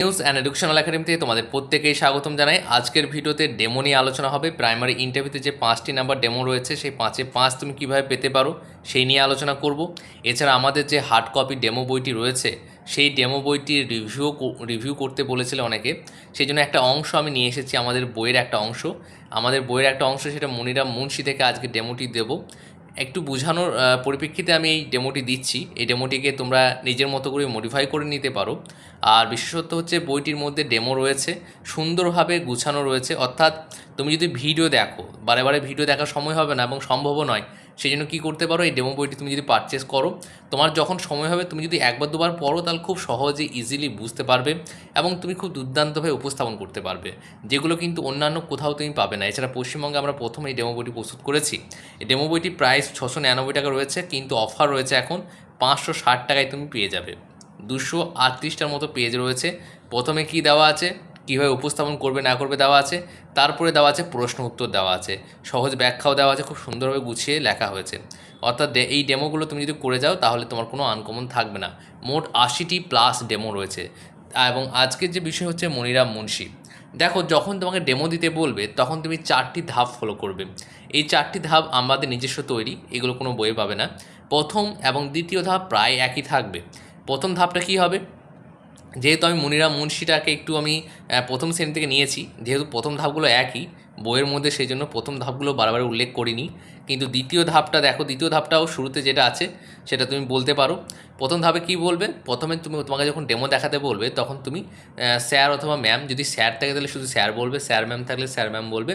News and educational academy থেকে তোমাদের প্রত্যেকেই স্বাগতম জানাই। আজকের ভিডিওতে ডেমো নিয়ে আলোচনা হবে। প্রাইমারি ইন্টারভিউতে যে পাঁচটি নাম্বার ডেমো রয়েছে, সেই পাঁচে পাঁচ তুমি কীভাবে পেতে পারো, সেই নিয়ে আলোচনা করব। এছাড়া আমাদের যে হার্ড কপি ডেমো বইটি রয়েছে, সেই ডেমো বইটির রিভিউ রিভিউ করতে বলেছিল অনেকে। সেই জন্য একটা অংশ আমি নিয়ে এসেছি আমাদের বইয়ের একটা অংশ। আমাদের বইয়ের একটা অংশ সেটা মনিরাম মুন্সি থেকে আজকে ডেমোটি দেবো। একটু বোঝানোর পরিপ্রেক্ষিতে আমি এই ডেমোটি দিচ্ছি। এই ডেমোটিকে তোমরা নিজের মতো করে মডিফাই করে নিতে পারো। আর বিশেষত হচ্ছে বইটির মধ্যে ডেমো রয়েছে, সুন্দরভাবে গুছানো রয়েছে। অর্থাৎ তুমি যদি ভিডিও দেখো, বারে বারে ভিডিও দেখার সময় হবে না এবং সম্ভবও নয় সেই জন্য কী করতে পারো? এই ডেমো বইটি তুমি যদি পারচেস করো, তোমার যখন সময় হবে, তুমি যদি একবার দুবার পড়ো, তাহলে খুব সহজে ইজিলি বুঝতে পারবে এবং তুমি খুব দুর্দান্তভাবে উপস্থাপন করতে পারবে। যেগুলো কিন্তু অন্যান্য কোথাও তুমি পাবে না। এছাড়া পশ্চিমবঙ্গে আমরা প্রথম এই ডেমো বইটি প্রস্তুত করেছি। এই ডেমো বইটি প্রাইস ছশো নিরানব্বই টাকা রয়েছে, কিন্তু অফার রয়েছে এখন পাঁচশো ষাট টাকায় তুমি পেয়ে যাবে। দুশো আটত্রিশটার মতো পেজ রয়েছে। প্রথমে কি দেওয়া আছে? কীভাবে উপস্থাপন করবে, না করবে দেওয়া আছে। তারপরে দেওয়া আছে প্রশ্ন উত্তর দেওয়া আছে। সহজ ব্যাখ্যাও দেওয়া আছে, খুব সুন্দরভাবে গুছিয়ে লেখা হয়েছে। অর্থাৎ এই ডেমোগুলো তুমি যদি করে যাও, তাহলে তোমার কোনো আনকমন থাকবে না। মোট আশিটি প্লাস ডেমো রয়েছে। এবং আজকের যে বিষয় হচ্ছে মনিরাম মুন্সি। দেখো, যখন তোমাকে ডেমো দিতে বলবে, তখন তুমি চারটি ধাপ ফলো করবে। এই চারটি ধাপ আমাদের নিজস্ব তৈরি, এগুলো কোনো বইয়ে পাবে না। প্রথম এবং দ্বিতীয় ধাপ প্রায় একই থাকবে। প্রথম ধাপটা কী হবে? যেহেতু আমি মনিরাম মুন্সিটাকে একটু আমি প্রথম শ্রেণি থেকে নিয়েছি, যেহেতু প্রথম ধাপগুলো একই, বইয়ের মধ্যে সেই জন্য প্রথম ধাপগুলো বারবার উল্লেখ করিনি। কিন্তু দ্বিতীয় ধাপটা দেখো, দ্বিতীয় ধাপটাও শুরুতে যেটা আছে, সেটা তুমি বলতে পারো। প্রথম ধাপে কি বলবে? প্রথমে তুমি তোমাকে যখন ডেমো দেখাতে বলবে, তখন তুমি স্যার অথবা ম্যাম যদি স্যার থাকে তাহলে শুধু স্যার বলবে স্যার ম্যাম থাকলে স্যার ম্যাম বলবে।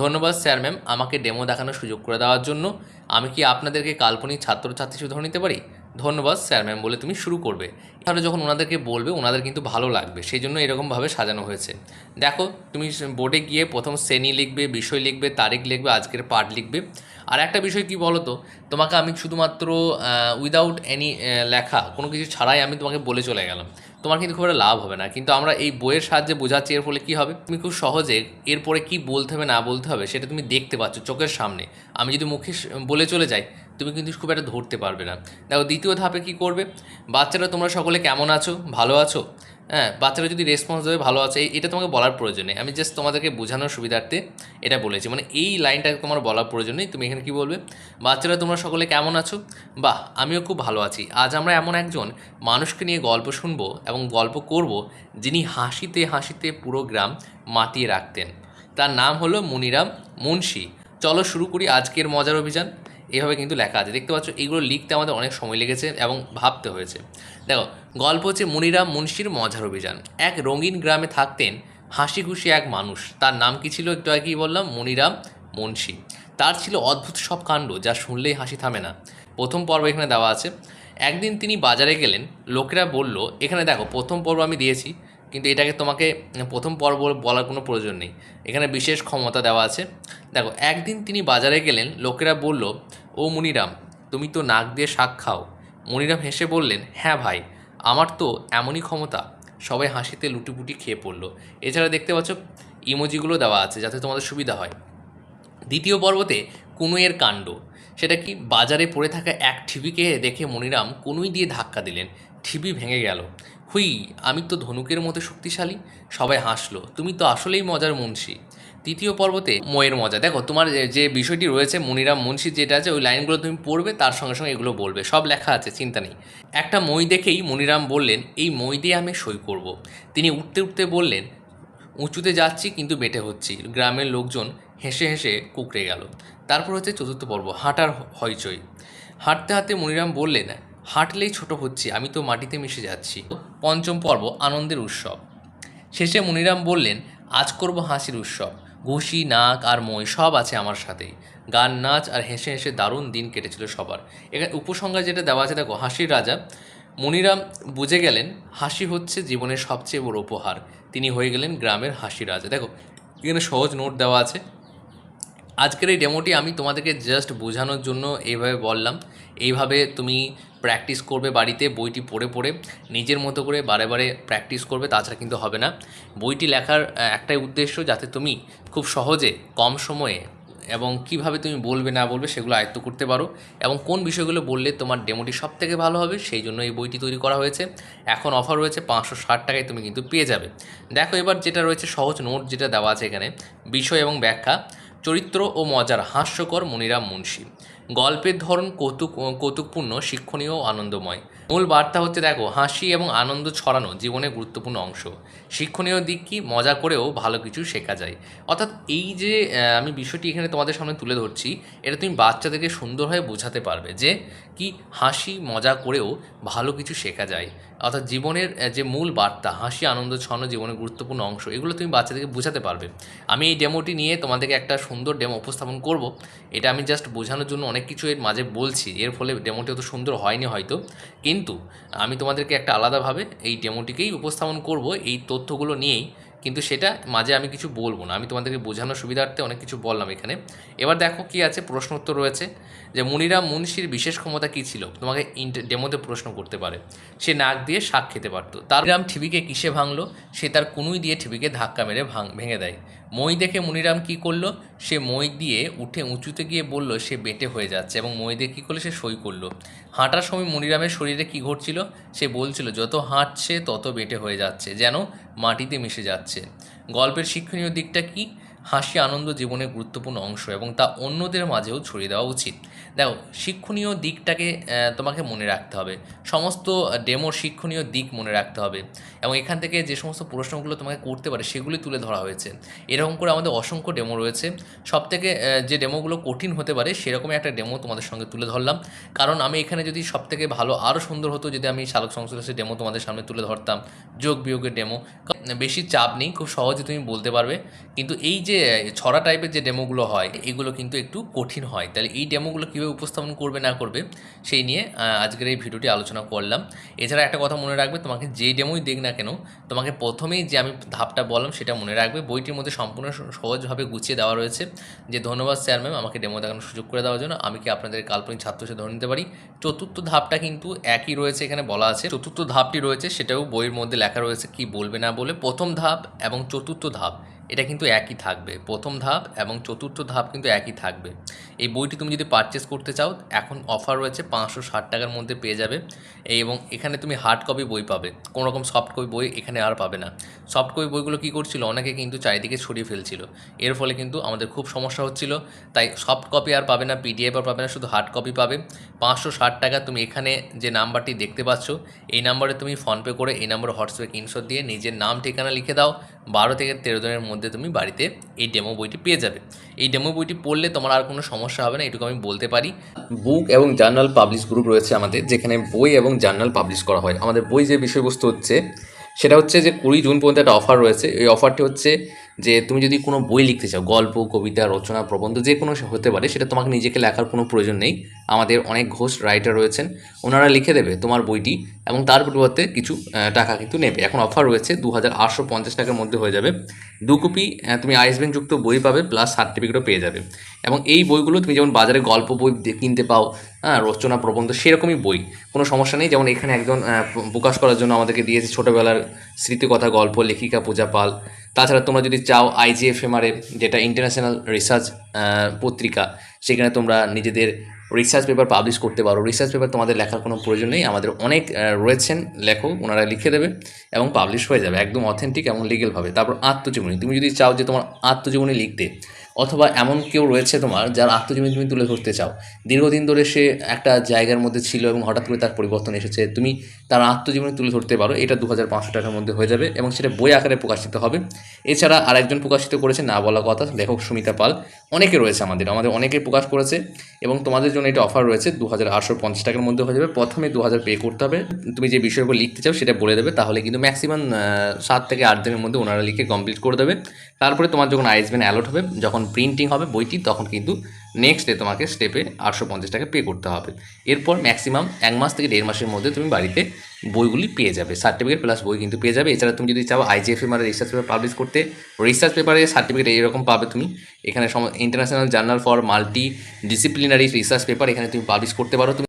ধন্যবাদ স্যার ম্যাম আমাকে ডেমো দেখানোর সুযোগ করে দেওয়ার জন্য। আমি কি আপনাদেরকে কাল্পনিক ছাত্রছাত্রী শুধু নিতে পারি? ধন্যবাদ স্যার ম্যাম বলে তুমি শুরু করবে। তাহলে যখন ওনাদেরকে বলবে, ওনাদের কিন্তু ভালো লাগবে। সেই জন্য এরকমভাবে সাজানো হয়েছে। দেখো, তুমি বোর্ডে গিয়ে প্রথম শ্রেণি লিখবে, বিষয় লিখবে, তারিখ লিখবে, আজকের পাঠ লিখবে। আর একটা বিষয় কি বলো তো? তোমাকে আমি শুধুমাত্র উইদাউট এনি লেখা, কোনো কিছু ছাড়াই আমি তোমাকে বলে চলে গেলাম। তোমার কিন্তু খুব একটা লাভ হবে না। কিন্তু আমরা এই বইয়ের সাহায্যে বোঝাচ্ছি এর ফলে কী হবে? তুমি খুব সহজে এরপরে কি বলতে হবে না বলতে হবে সেটা তুমি দেখতে পাচ্ছ চোখের সামনে। আমি যদি মুখে বলে চলে যাই, তুমি কিন্তু খুব একটা ধরতে পারবে না। দেখো, দ্বিতীয় ধাপে কি করবে? বাচ্চারা, তোমরা সকলে কেমন আছো? ভালো আছো? হ্যাঁ বাচ্চারা যদি রেসপন্স দেবে, ভালো আছে। এটা তোমাকে বলার প্রয়োজন নেই। আমি জাস্ট তোমাদেরকে বোঝানোর সুবিধার্থে এটা বলেছি। মানে এই লাইনটা তোমার বলার প্রয়োজন নেই। তুমি এখানে কি বলবে? বাচ্চারা, তোমরা সকলে কেমন আছো? বাহ, আমিও খুব ভালো আছি। আজ আমরা এমন একজন মানুষকে নিয়ে গল্প শুনব এবং গল্প করব যিনি হাসিতে হাসিতে পুরো গ্রাম মাতিয়ে রাখতেন। তার নাম হলো মুনিরাম মুন্সি। চলো শুরু করি আজকের মজার অভিযান। এভাবে কিন্তু লেখা আছে। দেখতে পাচ্ছ, এগুলো লিখতে আমাদের অনেক সময় লেগেছে এবং ভাবতে হয়েছে। দেখো, গল্প হচ্ছে মনিরাম মুন্সির মজার অভিযান। এক রঙিন গ্রামে থাকতেন হাসি খুশি এক মানুষ। তার নাম কি ছিল একটু আগেই বললাম? মনিরাম মুন্সি। তার ছিল অদ্ভুত সব কাণ্ড, যা শুনলেই হাসি থামে না। প্রথম পর্ব এখানে দেওয়া আছে। একদিন তিনি বাজারে গেলেন, লোকেরা বলল, এখানে দেখো, প্রথম পর্ব আমি দিয়েছি, কিন্তু এটাকে তোমাকে প্রথম পর্ব বলার কোনো প্রয়োজন নেই। এখানে বিশেষ ক্ষমতা দেওয়া আছে। দেখো, একদিন তিনি বাজারে গেলেন, লোকেরা বলল ও মুনিরাম, তুমি তো নাক দিয়ে শাক খাও। মনিরাম হেসে বললেন হ্যাঁ ভাই, আমার তো এমনই ক্ষমতা। সবাই হাসিতে লুটিপুটি খেয়ে পড়ল। এছাড়া দেখতে পাচ্ছ, ইমোজিগুলো দেওয়া আছে যাতে তোমাদের সুবিধা হয়। দ্বিতীয় পর্বতে কুনুয়ের কাণ্ড। সেটা কি বাজারে পড়ে থাকা এক ঠিবিকে দেখে মনিরাম কুনুই দিয়ে ধাক্কা দিলেন। ঠিবি ভেঙে গেল। হুই, আমি তো ধনুকের মতো শক্তিশালী। সবাই হাসলো। তুমি তো আসলেই মজার মুন্সি। তৃতীয় পর্বতে ময়ের মজা। দেখো, তোমার যে- বিষয়টি রয়েছে মনিরাম মুন্সি যেটা আছে, ওই লাইনগুলো তুমি পড়বে, তার সঙ্গে সঙ্গে এগুলো বলবে। সব লেখা আছে, চিন্তা নেই। একটা মই দেখেই মনিরাম বললেন, এই মই দিয়ে আমি সই করব। তিনি উঠতে উঠতে বললেন, উঁচুতে যাচ্ছি, কিন্তু বেটে হচ্ছি। গ্রামের লোকজন হেসে হেসে কুকড়ে গেল। তারপর হচ্ছে চতুর্থ পর্ব, হাঁটার হইচই। হাঁটতে হাঁটতে মনিরাম বললেন, হাঁটলেই ছোট হচ্ছি, আমি তো মাটিতে মিশে যাচ্ছি। পঞ্চম পর্ব, আনন্দের উৎসব। শেষে মনিরাম বললেন, আজ করব হাসির উৎসব। ঘুষি, নাক আর মই সব আছে আমার সাথেই। গান, নাচ আর হেসে হেসে দারুণ দিন কেটেছিল সবার। এখানে উপসংখ্যা যেটা দেওয়া আছে, দেখো, হাসির রাজা। মনিরাম বুঝে গেলেন, হাসি হচ্ছে জীবনের সবচেয়ে বড় উপহার। তিনি হয়ে গেলেন গ্রামের হাসি রাজা। দেখো, এখানে সহজ নোট দেওয়া আছে। আজকের এই ডেমোটি আমি তোমাদেরকে জাস্ট বোঝানোর জন্য এইভাবে বললাম। এইভাবে তুমি প্র্যাকটিস করবে বাড়িতে, বইটি পড়ে পড়ে, নিজের মতো করে বারে বারে প্র্যাকটিস করবে, তাছাড়া কিন্তু হবে না। বইটি লেখার একটাই উদ্দেশ্য যাতে তুমি খুব সহজে, কম সময়ে এবং কীভাবে তুমি বলবে, না বলবে সেগুলো আয়ত্ত করতে পারো এবং কোন বিষয়গুলো বললে তোমার ডেমোটি সব থেকে ভালো হবে সেই জন্য এই বইটি তৈরি করা হয়েছে। এখন অফার রয়েছে পাঁচশো ষাট টাকায় তুমি কিন্তু পেয়ে যাবে। দেখো এবার যেটা রয়েছে সহজ নোট যেটা দেওয়া আছে এখানে, বিষয় এবং ব্যাখ্যা। চরিত্র ও মজার হাস্যকর মনিরাম মুন্সী। গল্পের ধরন কৌতুক কৌতুকপূর্ণ শিক্ষণীয় ও আনন্দময়। মূল বার্তা হচ্ছে, দেখো, হাসি এবং আনন্দ ছড়ানো জীবনের গুরুত্বপূর্ণ অংশ। শিক্ষণীয় দিক কি? মজা করেও ভালো কিছু শেখা যায়। অর্থাৎ এই যে আমি বিষয়টি এখানে তোমাদের সামনে তুলে ধরছি, এটা তুমি বাচ্চাদেরকে সুন্দরভাবে বোঝাতে পারবে যে, কি হাসি, মজা করেও ভালো কিছু শেখা যায়। অর্থাৎ জীবনের যে মূল বার্তা, হাসি, আনন্দ ছড়ানো জীবনের গুরুত্বপূর্ণ অংশ, এগুলো তুমি বাচ্চাদেরকে বোঝাতে পারবে। আমি এই ডেমোটি নিয়ে তোমাদেরকে একটা সুন্দর ডেমো উপস্থাপন করব। এটা আমি জাস্ট বোঝানোর জন্য অনেক কিছু এর মাঝে বলছি, এর ফলে ডেমোটি অত সুন্দর হয়নি হয়তো। কিন্তু আমি তোমাদেরকে একটা আলাদাভাবে এই ডেমোটিকেই উপস্থাপন করব এই তথ্যগুলো নিয়েই। কিন্তু সেটা মাঝে আমি কিছু বলব না। আমি তোমাদেরকে বোঝানোর সুবিধার্থে অনেক কিছু বললাম এখানে। এবার দেখো কি আছে প্রশ্ন উত্তর রয়েছে যে মুনিরাম মুন্সির বিশেষ ক্ষমতা কী ছিল? তোমাকে ডেমোতে প্রশ্ন করতে পারে। সে নাক দিয়ে শাক খেতে পারতো। তার গ্রাম ঠিবিকে কিসে ভাঙলো? সে তার কুনুই দিয়ে ঠিবিকে ধাক্কা মেরে ভাঙ ভেঙে দেয়। মই দেখে মুনিরাম কি করল? সে মই দিয়ে উঠে উঁচুতে গিয়ে বলল, সে বেটে হয়ে যাচ্ছে। এবং মই দিয়ে কী করল? সে সই করল। হাঁটার সময় মনিরামের শরীরে কি ঘটছিল? সে বলছিল, যত হাঁটছে, তত বেটে হয়ে যাচ্ছে, যেন মাটিতে মিশে যাচ্ছে। গল্পের শিক্ষণীয় দিকটা কি? হাসি আনন্দ জীবনের গুরুত্বপূর্ণ অংশ এবং তা অন্যদের মাঝেও ছড়িয়ে দেওয়া উচিত। দেখো, শিক্ষণীয় দিকটাকে তোমাকে মনে রাখতে হবে। সমস্ত ডেমোর শিক্ষণীয় দিক মনে রাখতে হবে এবং এখান থেকে যে সমস্ত প্রশ্নগুলো তোমাকে করতে পারে সেগুলি তুলে ধরা হয়েছে। এরকম করে আমাদের অসংখ্য ডেমো রয়েছে। সব থেকে যে ডেমোগুলো কঠিন হতে পারে সেরকমই একটা ডেমো তোমাদের সঙ্গে তুলে ধরলাম। কারণ আমি এখানে যদি সব থেকে ভালো, আরও সুন্দর হতো যদি আমি চালক সংশ্লেষের ডেমো তোমাদের সামনে তুলে ধরতাম। যোগ বিয়োগের ডেমো। বেশি চাপ নেই, খুব সহজে তুমি বলতে পারবে। কিন্তু এই যে ছড়া টাইপের যে ডেমোগুলো হয়, এগুলো কিন্তু একটু কঠিন হয়। তাহলে এই ডেমোগুলো কীভাবে উপস্থাপন করবে, না করবে, সেই নিয়ে আজকের এই ভিডিওটি আলোচনা করলাম। এছাড়া একটা কথা মনে রাখবে, তোমাকে যেই ডেমোই দেখ না কেন, তোমাকে প্রথমেই যে আমি ধাপটা বললাম, সেটা মনে রাখবে। বইটির মধ্যে সম্পূর্ণ সহজভাবে গুছিয়ে দেওয়া রয়েছে। যে, ধন্যবাদ স্যার ম্যাম আমাকে ডেমো দেখানোর সুযোগ করে দেওয়ার জন্য। আমি কি আপনাদের কাল্পনিক ছাত্র হিসেবে ধরে নিতে পারি? চতুর্থ ধাপটা কিন্তু একই রয়েছে, এখানে বলা আছে। চতুর্থ ধাপটি রয়েছে, সেটাও বইয়ের মধ্যে লেখা রয়েছে, কি বলবে না বলে। প্রথম ধাপ এবং চতুর্থ ধাপ এটা কিন্তু একই থাকবে। প্রথম ধাপ এবং চতুর্থ ধাপ কিন্তু একই থাকবে। এই বইটি তুমি যদি পারচেস করতে চাও, এখন অফার রয়েছে পাঁচশো ষাট টাকার মধ্যে পেয়ে যাবে। এবং এখানে তুমি হার্ড কপি বই পাবে। কোনো রকম সফট কপি বই এখানে আর পাবে না। সফট কপি বইগুলো কী করছিল? অনেকে কিন্তু চারিদিকে ছড়িয়ে ফেলছিল। এর ফলে কিন্তু আমাদের খুব সমস্যা হচ্ছিল। তাই সফট কপি আর পাবে না পিডিএফ আর পাবে না, শুধু হার্ড কপি পাবে। পাঁচশো ষাট টাকা তুমি এখানে যে নাম্বারটি দেখতে পাচ্ছ, এই নাম্বারে তুমি ফোনপে করে এই নাম্বারে হোয়াটসঅ্যাপে স্ক্রিনশট দিয়ে নিজের নাম, ঠিকানা লিখে দাও। বারো থেকে তেরো দিনের মধ্যে তুমি বাড়িতে এই ডেমো বইটি পেয়ে যাবে। এই ডেমো বইটি পড়লে তোমার আর কোনো সমস্যা হবে না, এটুকু আমি বলতে পারি। বুক এবং জার্নাল পাবলিশ গ্রুপ রয়েছে আমাদের, যেখানে বই এবং জার্নাল পাবলিশ করা হয়। আমাদের বই যে বিষয়বস্তু হচ্ছে, সেটা হচ্ছে যে কুড়ি জুন পর্যন্ত একটা অফার রয়েছে। এই অফারটি হচ্ছে যে তুমি যদি কোনো বই লিখতে চাও, গল্প, কবিতা, রচনা, প্রবন্ধ, যে কোনো হতে পারে, সেটা তোমাকে নিজেকে লেখার কোনো প্রয়োজন নেই। আমাদের অনেক ঘোষ রাইটার রয়েছেন, ওনারা লিখে দেবে তোমার বইটি এবং তার পরিবর্তে কিছু টাকা কিন্তু নেবে। এখন অফার রয়েছে দু হাজার আটশো পঞ্চাশ টাকার মধ্যে হয়ে যাবে। দু কপি তুমি যুক্ত বই পাবে, প্লাস সার্টিফিকেটও পেয়ে যাবে। এবং এই বইগুলো তুমি যেমন বাজারে গল্প বই কিনতে পাও হ্যাঁ রচনা, প্রবন্ধ, সেরকমই বই, কোনো সমস্যা নেই। যেমন এখানে একজন প্রকাশ করার জন্য আমাদেরকে দিয়েছে ছোটোবেলার স্মৃতিকথা, গল্প, লেখিকা, পূজা পাল তাছাড়া তোমরা যদি চাও আইজিএফএমআরএ যেটা ইন্টারন্যাশনাল রিসার্চ পত্রিকা, সেখানে তোমরা নিজেদের রিসার্চ পেপার পাবলিশ করতে পারো। রিসার্চ পেপার তোমাদের লেখার কোনো প্রয়োজন নেই। আমাদের অনেক রয়েছেন লেখক, ওনারা লিখে দেবে এবং পাবলিশ হয়ে যাবে। একদম অথেন্টিক এবং লিগেলভাবে তারপর আত্মজীবনী। তুমি যদি চাও যে তোমার আত্মজীবনী লিখতে অথবা এমন কেউ রয়েছে তোমার যার আত্মজীবনী তুমি তুলে ধরতে চাও। দীর্ঘদিন ধরে সে একটা জায়গার মধ্যে ছিল এবং হঠাৎ করে তার পরিবর্তন এসেছে। তুমি তার আত্মজীবনী তুলে ধরতে পারো, এটা দু হাজার পাঁচশো টাকার মধ্যে হয়ে যাবে এবং সেটা বই আকারে প্রকাশিত হবে। এছাড়া আরেকজন প্রকাশিত করেছে, না বলা কথা, লেখক সুমিতা পাল। অনেকে রয়েছে আমাদের আমাদের অনেকে প্রকাশ করেছে এবং তোমাদের জন্য এটা অফার রয়েছে দু হাজার আটশো পঞ্চাশ টাকার মধ্যে হয়ে যাবে। প্রথমে দু হাজার পে করতে হবে। তুমি যে বিষয়গুলো লিখতে চাও সেটা বলে দেবে, তাহলে কিন্তু ম্যাক্সিমাম সাত থেকে আট দিনের মধ্যে ওনারা লিখে কমপ্লিট করে দেবে। তারপরে তোমার যখন আইসবেন অ্যালোট হবে, যখন প্রিন্টিং হবে বইটি, তখন কিন্তু নেক্সট ডে তোমাকে স্টেপে আটশো পঞ্চাশ টাকা পে করতে হবে। এরপর ম্যাক্সিমাম এক মাস থেকে দেড় মাসের মধ্যে তুমি বাড়িতে বইগুলি পেয়ে যাবে। সার্টিফিকেট প্লাস বই কিন্তু পেয়ে যাবে। এছাড়া তুমি যদি চাও আইজিএফ আর রিসার্চ পেপার পাবলিশ করতে রিসার্চ পেপারে সার্টিফিকেট এরকম পাবে তুমি। এখানে some international journal for multidisciplinary research paper এখানে তুমি পাবলিশ করতে পারো। তুমি